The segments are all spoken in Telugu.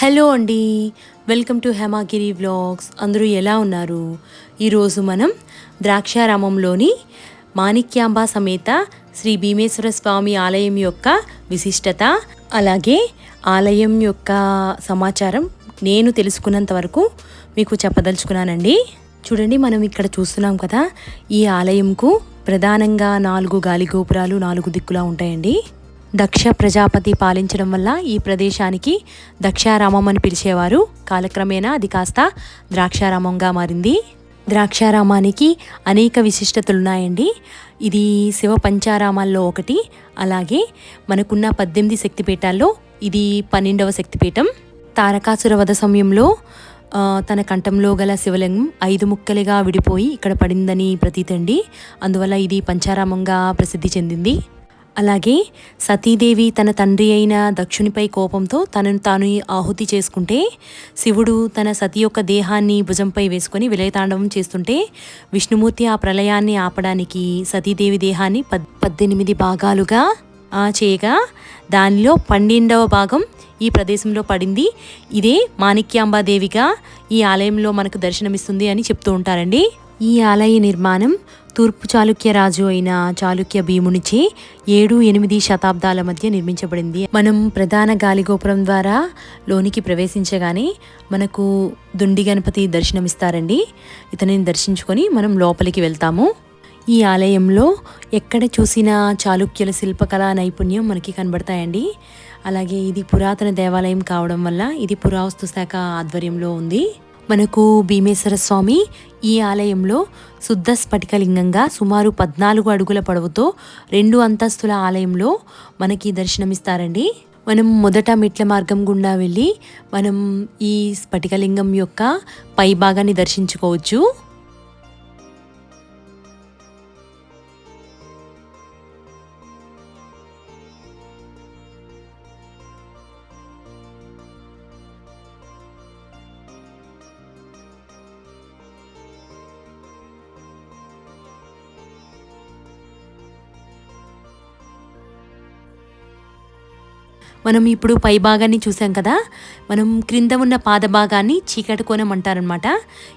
హలో అండి. Welcome to Hemagiri vlogs. అందరూ ఎలా ఉన్నారు? ఈరోజు మనం ద్రాక్షారామంలోని మాణిక్యాంబ సమేత శ్రీ భీమేశ్వర స్వామి ఆలయం యొక్క విశిష్టత అలాగే ఆలయం యొక్క సమాచారం నేను తెలుసుకున్నంత వరకు మీకు చెప్పదలుచుకున్నానండి. చూడండి మనం ఇక్కడ చూస్తున్నాం కదా ఈ ఆలయంకు ప్రధానంగా నాలుగు గాలి గోపురాలు నాలుగు దిక్కులా ఉంటాయండి. దక్ష ప్రజాపతి పాలించడం వల్ల ఈ ప్రదేశానికి దక్షారామం అని పిలిచేవారు. కాలక్రమేణా అది కాస్త ద్రాక్షారామంగా మారింది. ద్రాక్షారామానికి అనేక విశిష్టతలున్నాయండి. ఇది శివ పంచారామాల్లో ఒకటి. అలాగే మనకున్న పద్దెనిమిది శక్తిపీఠాల్లో ఇది పన్నెండవ శక్తిపీఠం. తారకాసుర వధ సమయంలో తన కంఠంలో గల శివలింగం ఐదు ముక్కలుగా విడిపోయి ఇక్కడ పడిందని ప్రతీతండి. అందువల్ల ఇది పంచారామంగా ప్రసిద్ధి చెందింది. అలాగే సతీదేవి తన తండ్రి అయిన దక్షునిపై కోపంతో తనను తాను ఆహుతి చేసుకుంటే శివుడు తన సతి యొక్క దేహాన్ని భుజంపై వేసుకొని విలయతాండవం చేస్తుంటే విష్ణుమూర్తి ఆ ప్రళయాన్ని ఆపడానికి సతీదేవి దేహాన్ని పద్ పద్దెనిమిది భాగాలుగా ఆ చేయగా దానిలో పన్నెండవ భాగం ఈ ప్రదేశంలో పడింది. ఇదే మాణిక్యాంబాదేవిగా ఈ ఆలయంలో మనకు దర్శనమిస్తుంది అని చెప్తూ ఉంటారండి. ఈ ఆలయ నిర్మాణం తూర్పు చాళుక్య రాజు అయిన చాళుక్య భీమునిచే ఏడు ఎనిమిది శతాబ్దాల మధ్య నిర్మించబడింది. మనం ప్రధాన గాలిగోపురం ద్వారా లోనికి ప్రవేశించగానే మనకు దుండి గణపతి దర్శనమిస్తారండి. ఇతనిని దర్శించుకొని మనం లోపలికి వెళ్తాము. ఈ ఆలయంలో ఎక్కడ చూసినా చాళుక్యుల శిల్పకళా నైపుణ్యం మనకి కనబడతాయండి. అలాగే ఇది పురాతన దేవాలయం కావడం వల్ల ఇది పురావస్తు శాఖ ఆధ్వర్యంలో ఉంది. మనకు భీమేశ్వర స్వామి ఈ ఆలయంలో శుద్ధ స్ఫటికలింగంగా సుమారు పద్నాలుగు అడుగుల పొడవుతో రెండు అంతస్తుల ఆలయంలో మనకి దర్శనమిస్తారండి. మనం మొదట మెట్ల మార్గం గుండా వెళ్ళి మనం ఈ స్ఫటికలింగం యొక్క పై భాగాన్ని దర్శించుకోవచ్చు. మనం ఇప్పుడు పై భాగాన్ని చూసాం కదా? మనం క్రింద ఉన్న పాద భాగాన్ని చీకటి కోణం అంటారనమాట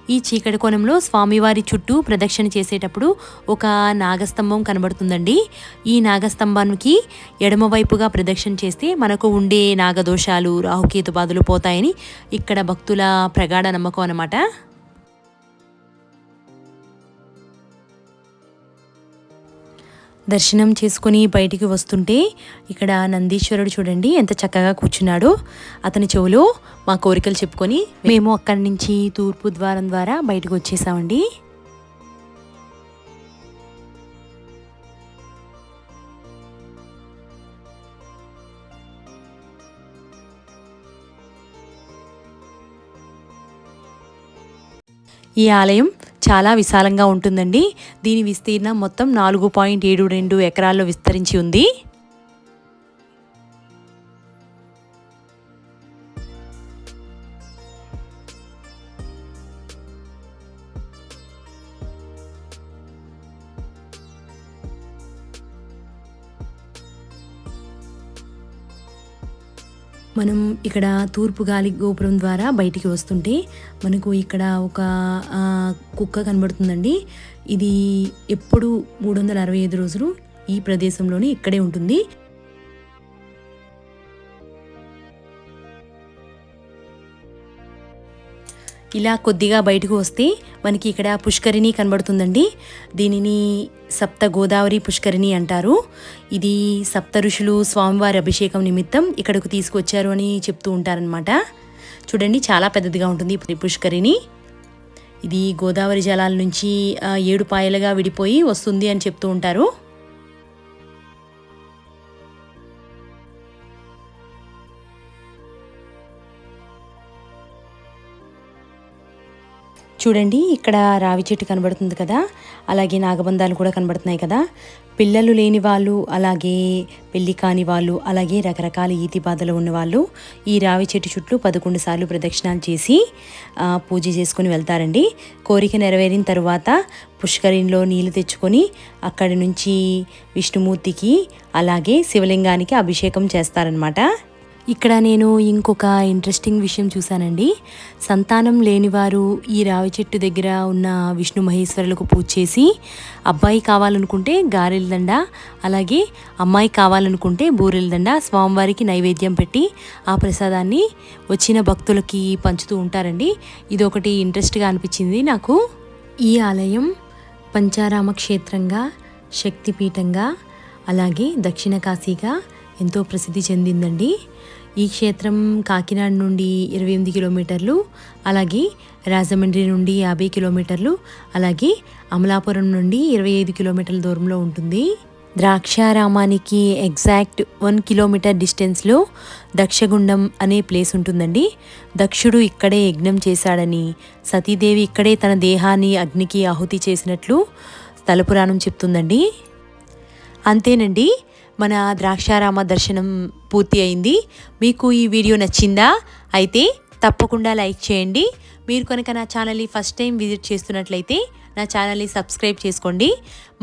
ఈ చీకటి కోణంలో స్వామివారి చుట్టూ ప్రదక్షిణ చేసేటప్పుడు ఒక నాగస్తంభం కనబడుతుందండి. ఈ నాగస్తంభానికి ఎడమవైపుగా ప్రదక్షిణ చేస్తే మనకు ఉండే నాగదోషాలు రాహుకేతు బాధలు పోతాయని ఇక్కడ భక్తుల ప్రగాఢ నమ్మకం అనమాట దర్శనం చేసుకుని బయటికి వస్తుంటే ఇక్కడ నందీశ్వరుడు చూడండి ఎంత చక్కగా కూర్చున్నాడో. అతని చెవులో మా కోరికలు చెప్పుకొని మేము అక్కడి నుంచి తూర్పు ద్వారం ద్వారా బయటకు వచ్చేసామండి. ఈ ఆలయం చాలా విశాలంగా ఉంటుందండి. దీని విస్తీర్ణం మొత్తం నాలుగు పాయింట్ ఏడు రెండు ఎకరాల్లో విస్తరించి ఉంది. మనం ఇక్కడ తూర్పు గాలి గోపురం ద్వారా బయటికి వస్తుంటే మనకు ఇక్కడ ఒక కుక్క కనబడుతుందండి. ఇది ఎప్పుడు మూడు వందల అరవై ఐదు రోజులు ఈ ప్రదేశంలోనే ఇక్కడే ఉంటుంది. ఇలా కొద్దిగా బయటకు వస్తే మనకి ఇక్కడ పుష్కరిణి కనబడుతుందండి. దీనిని సప్త గోదావరి పుష్కరిణి అంటారు. ఇది సప్త ఋషులు స్వామివారి అభిషేకం నిమిత్తం ఇక్కడకు తీసుకొచ్చారు అని చెప్తూ ఉంటారనమాట చూడండి చాలా పెద్దదిగా ఉంటుంది ఈ పుష్కరిణి. ఇది గోదావరి జలాల నుంచి ఏడు పాయలుగా విడిపోయి వస్తుంది అని చెప్తూ ఉంటారు. చూడండి ఇక్కడ రావి చెట్టు కనబడుతుంది కదా అలాగే నాగబంధాలు కూడా కనబడుతున్నాయి కదా. పిల్లలు లేని వాళ్ళు అలాగే పెళ్ళి కాని వాళ్ళు అలాగే రకరకాల ఈతి బాధలు ఉన్నవాళ్ళు ఈ రావి చెట్టు చుట్టూ పదకొండు సార్లు ప్రదక్షిణాలు చేసి పూజ చేసుకుని వెళ్తారండి. కోరిక నెరవేరిన తర్వాత పుష్కరిణిలో నీళ్ళు తెచ్చుకొని అక్కడి నుంచి విష్ణుమూర్తికి అలాగే శివలింగానికి అభిషేకం చేస్తారనమాట ఇక్కడ నేను ఇంకొక ఇంట్రెస్టింగ్ విషయం చూశానండి. సంతానం లేనివారు ఈ రావి చెట్టు దగ్గర ఉన్న విష్ణు మహేశ్వరులకు పూజ చేసి అబ్బాయి కావాలనుకుంటే గారెల దండ అలాగే అమ్మాయి కావాలనుకుంటే బూరెల దండ స్వామివారికి నైవేద్యం పెట్టి ఆ ప్రసాదాన్ని వచ్చిన భక్తులకి పంచుతూ ఉంటారండి. ఇది ఒకటి ఇంట్రెస్ట్గా అనిపించింది నాకు. ఈ ఆలయం పంచారామ క్షేత్రంగా శక్తిపీఠంగా అలాగే దక్షిణ కాశీగా ఎంతో ప్రసిద్ధి చెందిందండి. ఈ క్షేత్రం కాకినాడ నుండి ఇరవై ఎనిమిది కిలోమీటర్లు అలాగే రాజమండ్రి నుండి యాభై కిలోమీటర్లు అలాగే అమలాపురం నుండి ఇరవై ఐదు కిలోమీటర్ల దూరంలో ఉంటుంది. ద్రాక్షారామానికి ఎగ్జాక్ట్ వన్ కిలోమీటర్ డిస్టెన్స్లో దక్షగుండం అనే ప్లేస్ ఉంటుందండి. దక్షుడు ఇక్కడే యజ్ఞం చేశాడని సతీదేవి ఇక్కడే తన దేహాన్ని అగ్నికి ఆహుతి చేసినట్లు స్థలపురాణం చెప్తుందండి. అంతేనండి మన ద్రాక్షారామ దర్శనం పూర్తి అయింది. మీకు ఈ వీడియో నచ్చిందా? అయితే తప్పకుండా లైక్ చేయండి. మీరు కనుక నా ఛానల్ని ఫస్ట్ టైం విజిట్ చేస్తున్నట్లయితే నా ఛానల్ని సబ్స్క్రైబ్ చేసుకోండి.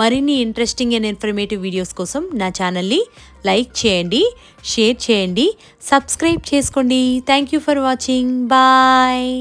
మరిన్ని ఇంట్రెస్టింగ్ అండ్ ఇన్ఫర్మేటివ్ వీడియోస్ కోసం నా ఛానల్ని లైక్ చేయండి షేర్ చేయండి సబ్స్క్రైబ్ చేసుకోండి. Thank you for watching. Bye.